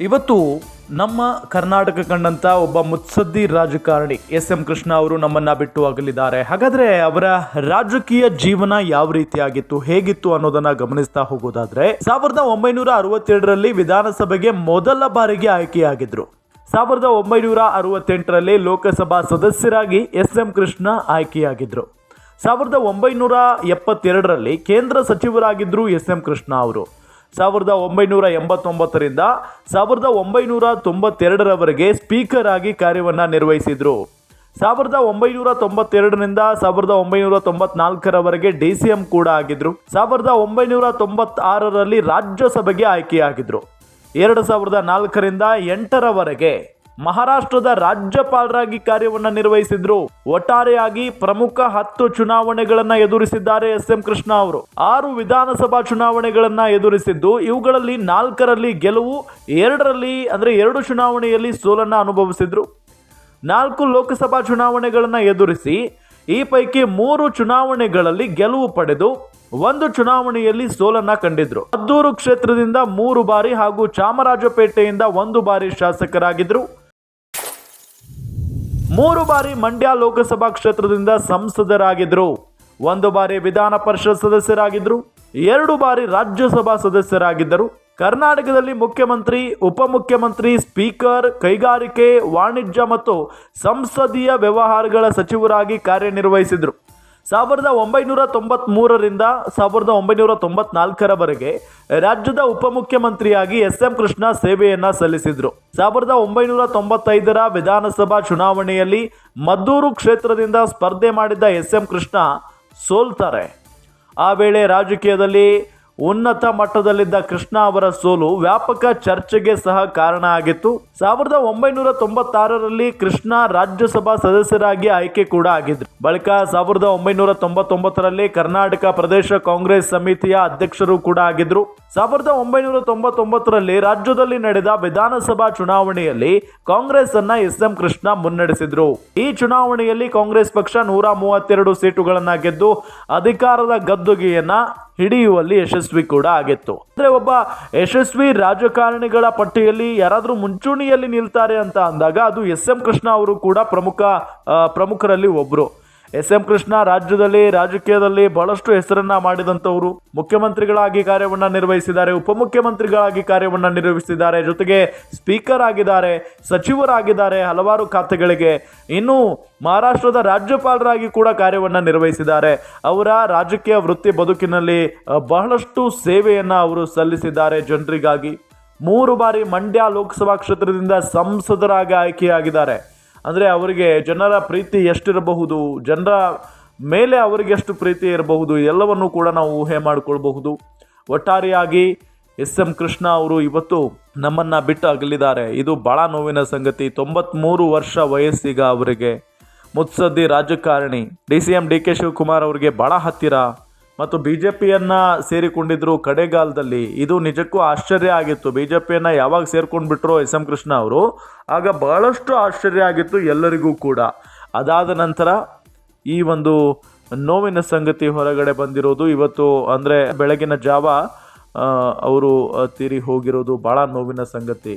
ಇವತ್ತು ನಮ್ಮ ಕರ್ನಾಟಕ ಕಂಡಂತ ಒಬ್ಬ ಮುತ್ಸದ್ದಿ ರಾಜಕಾರಣಿ ಎಸ್ ಎಂ ಕೃಷ್ಣ ಅವರು ನಮ್ಮನ್ನ ಬಿಟ್ಟು ಅಗಲಿದ್ದಾರೆ. ಹಾಗಾದ್ರೆ ಅವರ ರಾಜಕೀಯ ಜೀವನ ಯಾವ ರೀತಿಯಾಗಿತ್ತು, ಹೇಗಿತ್ತು ಅನ್ನೋದನ್ನ ಗಮನಿಸ್ತಾ ಹೋಗೋದಾದ್ರೆ, ಸಾವಿರದ ಒಂಬೈನೂರ ವಿಧಾನಸಭೆಗೆ ಮೊದಲ ಬಾರಿಗೆ ಆಯ್ಕೆಯಾಗಿದ್ರು. ಸಾವಿರದ ಒಂಬೈನೂರ ಅರವತ್ತೆಂಟರಲ್ಲಿ ಲೋಕಸಭಾ ಸದಸ್ಯರಾಗಿ ಎಸ್ ಎಂ ಕೃಷ್ಣ ಆಯ್ಕೆಯಾಗಿದ್ರು. ಸಾವಿರದ ಒಂಬೈನೂರ ಎಪ್ಪತ್ತೆರಡರಲ್ಲಿ ಕೇಂದ್ರ ಸಚಿವರಾಗಿದ್ದರು ಎಸ್ ಎಂ ಕೃಷ್ಣ ಅವರು. ಸಾವಿರದ ಒಂಬೈನೂರ ಎಂಬತ್ತೊಂಬತ್ತರಿಂದ ಸಾವಿರದ ಒಂಬೈನೂರ ತೊಂಬತ್ತೆರಡರವರೆಗೆ ಸ್ಪೀಕರ್ ಆಗಿ ಕಾರ್ಯವನ್ನು ನಿರ್ವಹಿಸಿದರು. ಸಾವಿರದ ಒಂಬೈನೂರ ತೊಂಬತ್ತೆರಡರಿಂದ ಸಾವಿರದ ಒಂಬೈನೂರ ತೊಂಬತ್ನಾಲ್ಕರವರೆಗೆ ಡಿ ಸಿ ಎಂ ಕೂಡ ಆಗಿದ್ರು. ಸಾವಿರದ ಒಂಬೈನೂರ ತೊಂಬತ್ತಾರರಲ್ಲಿ ರಾಜ್ಯಸಭೆಗೆ ಆಯ್ಕೆಯಾಗಿದ್ರು ಎರಡು ಸಾವಿರದ ನಾಲ್ಕರಿಂದ ಎಂಟರವರೆಗೆ ಮಹಾರಾಷ್ಟ್ರದ ರಾಜ್ಯಪಾಲರಾಗಿ ಕಾರ್ಯವನ್ನು ನಿರ್ವಹಿಸಿದ್ರು. ಒಟ್ಟಾರೆಯಾಗಿ ಪ್ರಮುಖ ಹತ್ತು ಚುನಾವಣೆಗಳನ್ನ ಎದುರಿಸಿದ್ದಾರೆ ಎಸ್ ಎಂ ಕೃಷ್ಣ ಅವರು. ಆರು ವಿಧಾನಸಭಾ ಚುನಾವಣೆಗಳನ್ನ ಎದುರಿಸಿದ್ದು, ಇವುಗಳಲ್ಲಿ ನಾಲ್ಕರಲ್ಲಿ ಗೆಲುವು, ಎರಡರಲ್ಲಿ ಅಂದ್ರೆ ಎರಡು ಚುನಾವಣೆಯಲ್ಲಿ ಸೋಲನ್ನ ಅನುಭವಿಸಿದ್ರು. ನಾಲ್ಕು ಲೋಕಸಭಾ ಚುನಾವಣೆಗಳನ್ನು ಎದುರಿಸಿ, ಈ ಪೈಕಿ ಮೂರು ಚುನಾವಣೆಗಳಲ್ಲಿ ಗೆಲುವು ಪಡೆದು, ಒಂದು ಚುನಾವಣೆಯಲ್ಲಿ ಸೋಲನ್ನ ಕಂಡಿದ್ರು. ಮದ್ದೂರು ಕ್ಷೇತ್ರದಿಂದ ಮೂರು ಬಾರಿ ಹಾಗೂ ಚಾಮರಾಜಪೇಟೆಯಿಂದ ಒಂದು ಬಾರಿ ಶಾಸಕರಾಗಿದ್ರು. ಮೂರು ಬಾರಿ ಮಂಡ್ಯ ಲೋಕಸಭಾ ಕ್ಷೇತ್ರದಿಂದ ಸಂಸದರಾಗಿದ್ದರು ಒಂದು ಬಾರಿ ವಿಧಾನ ಪರಿಷತ್ ಸದಸ್ಯರಾಗಿದ್ದರು ಎರಡು ಬಾರಿ ರಾಜ್ಯಸಭಾ ಸದಸ್ಯರಾಗಿದ್ದರು. ಕರ್ನಾಟಕದಲ್ಲಿ ಮುಖ್ಯಮಂತ್ರಿ, ಉಪಮುಖ್ಯಮಂತ್ರಿ, ಸ್ಪೀಕರ್, ಕೈಗಾರಿಕೆ, ವಾಣಿಜ್ಯ ಮತ್ತು ಸಂಸದೀಯ ವ್ಯವಹಾರಗಳ ಸಚಿವರಾಗಿ ಕಾರ್ಯನಿರ್ವಹಿಸಿದ್ರು. ಸಾವಿರದ ಒಂಬೈನೂರ ತೊಂಬತ್ಮೂರರಿಂದ ಸಾವಿರದ ಒಂಬೈನೂರ ತೊಂಬತ್ನಾಲ್ಕರವರೆಗೆ ರಾಜ್ಯದ ಉಪಮುಖ್ಯಮಂತ್ರಿಯಾಗಿ ಎಸ್ ಎಂ ಕೃಷ್ಣ ಸೇವೆಯನ್ನು ಸಲ್ಲಿಸಿದರು. ಸಾವಿರದ ಒಂಬೈನೂರ ತೊಂಬತ್ತೈದರ ವಿಧಾನಸಭಾ ಚುನಾವಣೆಯಲ್ಲಿ ಮದ್ದೂರು ಕ್ಷೇತ್ರದಿಂದ ಸ್ಪರ್ಧೆ ಮಾಡಿದ್ದ ಎಸ್ ಎಂ ಕೃಷ್ಣ ಸೋಲ್ತಾರೆ. ಆ ವೇಳೆ ರಾಜಕೀಯದಲ್ಲಿ ಉನ್ನತ ಮಟ್ಟದಲ್ಲಿದ್ದ ಕೃಷ್ಣ ಅವರ ಸೋಲು ವ್ಯಾಪಕ ಚರ್ಚೆಗೆ ಸಹ ಕಾರಣ ಆಗಿತ್ತು. ಸಾವಿರದ ಒಂಬೈನೂರ ತೊಂಬತ್ತಾರರಲ್ಲಿ ಕೃಷ್ಣ ರಾಜ್ಯಸಭಾ ಸದಸ್ಯರಾಗಿ ಆಯ್ಕೆ ಕೂಡ ಆಗಿದ್ರು. ಬಳಿಕ ಸಾವಿರದ ಒಂಬೈನೂರ ತೊಂಬತ್ತೊಂಬತ್ತರಲ್ಲಿ ಕರ್ನಾಟಕ ಪ್ರದೇಶ ಕಾಂಗ್ರೆಸ್ ಸಮಿತಿಯ ಅಧ್ಯಕ್ಷರು ಕೂಡ ಆಗಿದ್ರು. ಸಾವಿರದ ಒಂಬೈನೂರ ತೊಂಬತ್ತೊಂಬತ್ತರಲ್ಲಿ ರಾಜ್ಯದಲ್ಲಿ ನಡೆದ ವಿಧಾನಸಭಾ ಚುನಾವಣೆಯಲ್ಲಿ ಕಾಂಗ್ರೆಸ್ ಅನ್ನ ಎಸ್ ಎಂ ಕೃಷ್ಣ ಮುನ್ನಡೆಸಿದ್ರು. ಈ ಚುನಾವಣೆಯಲ್ಲಿ ಕಾಂಗ್ರೆಸ್ ಪಕ್ಷ ನೂರ ಮೂವತ್ತೆರಡು ಸೀಟುಗಳನ್ನ ಗೆದ್ದು ಅಧಿಕಾರದ ಗದ್ದುಗೆಯನ್ನ ಹಿಡಿಯುವಲ್ಲಿ ಯಶಸ್ವಿ ಕೂಡ ಆಗಿತ್ತು. ಅಂದ್ರೆ ಒಬ್ಬ ಯಶಸ್ವಿ ರಾಜಕಾರಣಿಗಳ ಪಟ್ಟಿಯಲ್ಲಿ ಯಾರಾದರೂ ಮುಂಚೂಣಿಯಲ್ಲಿ ನಿಲ್ತಾರೆ ಅಂತ ಅಂದಾಗ ಅದು ಎಸ್ ಎಂ ಕೃಷ್ಣ ಅವರು ಕೂಡ ಪ್ರಮುಖ ಪ್ರಮುಖರಲ್ಲಿ ಒಬ್ರು. ಎಸ್ ಎಂ ಕೃಷ್ಣ ರಾಜ್ಯದಲ್ಲಿ, ರಾಜಕೀಯದಲ್ಲಿ ಬಹಳಷ್ಟು ಹೆಸರನ್ನ ಮಾಡಿದಂಥವರು. ಮುಖ್ಯಮಂತ್ರಿಗಳಾಗಿ ಕಾರ್ಯವನ್ನ ನಿರ್ವಹಿಸಿದ್ದಾರೆ, ಉಪಮುಖ್ಯಮಂತ್ರಿಗಳಾಗಿ ಕಾರ್ಯವನ್ನ ನಿರ್ವಹಿಸಿದ್ದಾರೆ. ಜೊತೆಗೆ ಸ್ಪೀಕರ್ ಆಗಿದ್ದಾರೆ, ಸಚಿವರಾಗಿದ್ದಾರೆ ಹಲವಾರು ಖಾತೆಗಳಿಗೆ. ಇನ್ನು ಮಹಾರಾಷ್ಟ್ರದ ರಾಜ್ಯಪಾಲರಾಗಿ ಕೂಡ ಕಾರ್ಯವನ್ನ ನಿರ್ವಹಿಸಿದ್ದಾರೆ. ಅವರ ರಾಜಕೀಯ ವೃತ್ತಿ ಬದುಕಿನಲ್ಲಿ ಬಹಳಷ್ಟು ಸೇವೆಯನ್ನ ಅವರು ಸಲ್ಲಿಸಿದ್ದಾರೆ ಜನರಿಗಾಗಿ. ಮೂರು ಬಾರಿ ಮಂಡ್ಯ ಲೋಕಸಭಾ ಕ್ಷೇತ್ರದಿಂದ ಸಂಸದರಾಗಿ ಆಯ್ಕೆಯಾಗಿದ್ದಾರೆ. ಅಂದರೆ ಅವರಿಗೆ ಜನರ ಪ್ರೀತಿ ಎಷ್ಟಿರಬಹುದು, ಜನರ ಮೇಲೆ ಅವರಿಗೆ ಎಷ್ಟು ಪ್ರೀತಿ ಇರಬಹುದು, ಎಲ್ಲವನ್ನು ಕೂಡ ನಾವು ಊಹೆ ಮಾಡಿಕೊಳ್ಬಹುದು. ಒಟ್ಟಾರೆಯಾಗಿ ಎಸ್ ಎಂ ಕೃಷ್ಣ ಅವರು ಇವತ್ತು ನಮ್ಮನ್ನು ಬಿಟ್ಟು ಅಗಲಿದ್ದಾರೆ. ಇದು ಭಾಳ ನೋವಿನ ಸಂಗತಿ. ತೊಂಬತ್ತ್ಮೂರು ವರ್ಷ ವಯಸ್ಸಿಗ ಅವರಿಗೆ ಮುತ್ಸದ್ದಿ ರಾಜಕಾರಣಿ. D C M D K Shivakumar ಅವರಿಗೆ ಭಾಳ ಹತ್ತಿರ. ಮತ್ತು ಬಿ ಜೆ ಪಿಯನ್ನು ಸೇರಿಕೊಂಡಿದ್ದರು ಕಡೆಗಾಲದಲ್ಲಿ, ಇದು ನಿಜಕ್ಕೂ ಆಶ್ಚರ್ಯ ಆಗಿತ್ತು. ಬಿ ಜೆ ಪಿಯನ್ನು ಯಾವಾಗ ಸೇರ್ಕೊಂಡು ಬಿಟ್ರೋ ಎಸ್ ಎಂ ಕೃಷ್ಣ ಅವರು, ಆಗ ಬಹಳಷ್ಟು ಆಶ್ಚರ್ಯ ಆಗಿತ್ತು ಎಲ್ಲರಿಗೂ ಕೂಡ. ಅದಾದ ನಂತರ ಈ ಒಂದು ನೋವಿನ ಸಂಗತಿ ಹೊರಗಡೆ ಬಂದಿರೋದು. ಇವತ್ತು ಅಂದರೆ ಬೆಳಗಿನ ಜಾವ ಅವರು ತೀರಿ ಹೋಗಿರೋದು ಭಾಳ ನೋವಿನ ಸಂಗತಿ.